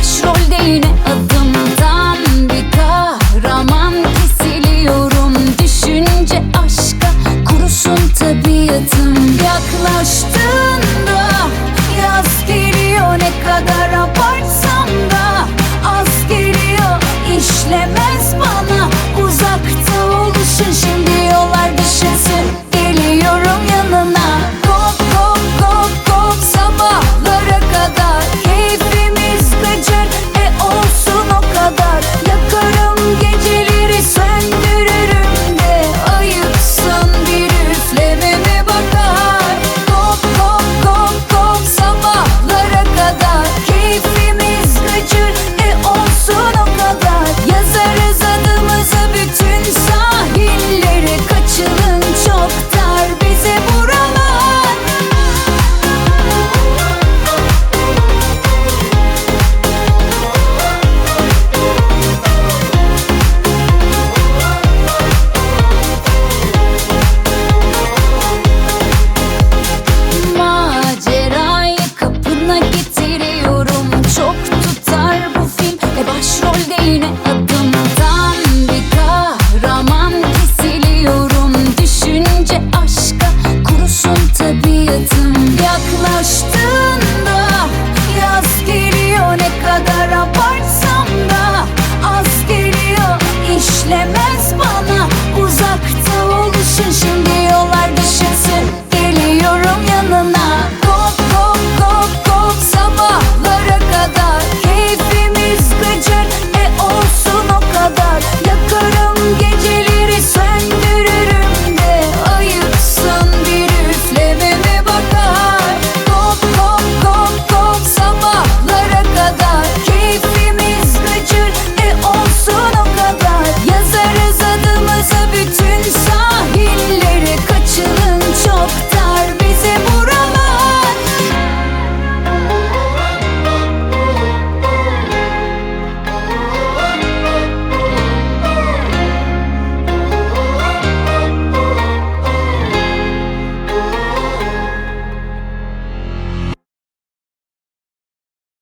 Başrolde yine adımdan bir kahraman kesiliyorum. Düşünce aşka kurusun tabiatım. Yaklaştığında yaz geliyor ne kadar abartı 人生